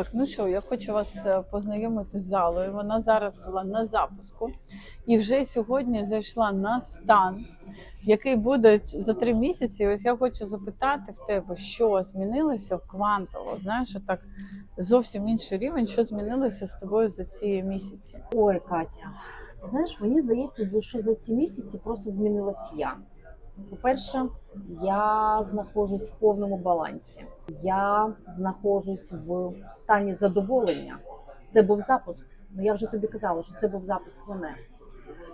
Так, ну що, я хочу вас е, познайомити з залою. Вона зараз була на запуску і вже сьогодні зайшла на стан, який буде за три місяці. Ось я хочу запитати в тебе, що змінилося в квантово. Знаєш, так зовсім інший рівень, що змінилося з тобою за ці місяці. Ой, Катя, ти знаєш, мені здається, що за ці місяці просто змінилась я. По-перше, я знаходжусь в повному балансі. Я знаходжусь в стані задоволення. Це був запуск. Ну я вже тобі казала, що це був запуск мене.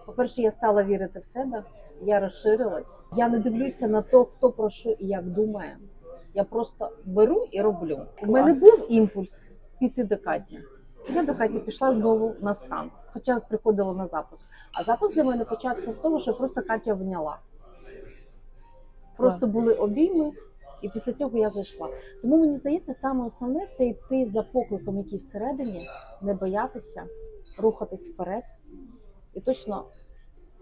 По-перше, я стала вірити в себе, я розширилась. Я не дивлюся на то, хто про що і як думає. Я просто беру і роблю. У мене був імпульс піти до Каті. Я до Каті пішла знову на стан, хоча приходила на запуск. А запуск для мене почався з того, що просто Катя обняла. Просто були обійми, і після цього я зайшла. Тому мені здається, саме основне це йти за покликом, який всередині, не боятися, рухатись вперед. І точно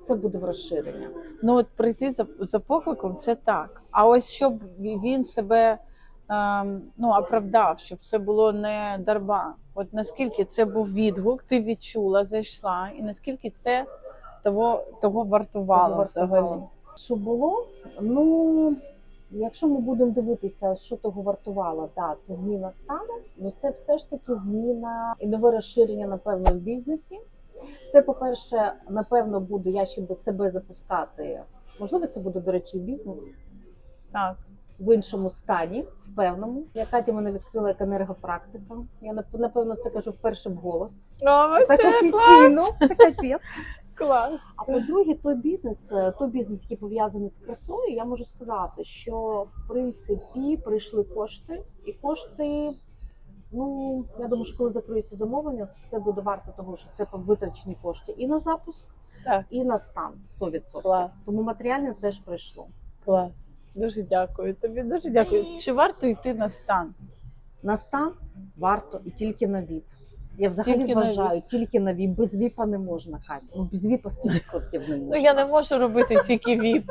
це буде в розширення. Ну от прийти за, за покликом це так. А ось щоб він себе ем, ну, оправдав, щоб це було не дарма. От наскільки це був відгук, ти відчула, зайшла, і наскільки це того, того вартувало Того взагалі. Що було? Ну, якщо ми будемо дивитися, що того вартувало, да, це зміна стану, ну це все ж таки зміна і нове розширення, напевно, в бізнесі. Це, по-перше, напевно, буду я ще би себе запускати. Можливо, це буде, до речі, бізнес Так. в іншому стані, в певному. Я Катя мене відкрила як енергопрактика. Я напевно це кажу вперше в голос. О, Так офіційно, це капець. Клас. А по-друге, той бізнес, е, той бізнес, який пов'язаний з красою, я можу сказати, що в принципі прийшли кошти, і кошти. Ну я думаю, що коли закриються замовлення, це буде варто того, що це витрачені кошти і на запуск, Так. і на стан 100%. Клас. Тому матеріальне теж прийшло. Клас. Дуже дякую тобі. Дуже дякую. Чи варто йти на стан? На стан варто і тільки на ВІП. Я взагалі Тільки на тільки на ВІП. Без ВІПа не можна, Катя. Ну без ВІПа 100% не можна. Ну я не можу робити тільки віп.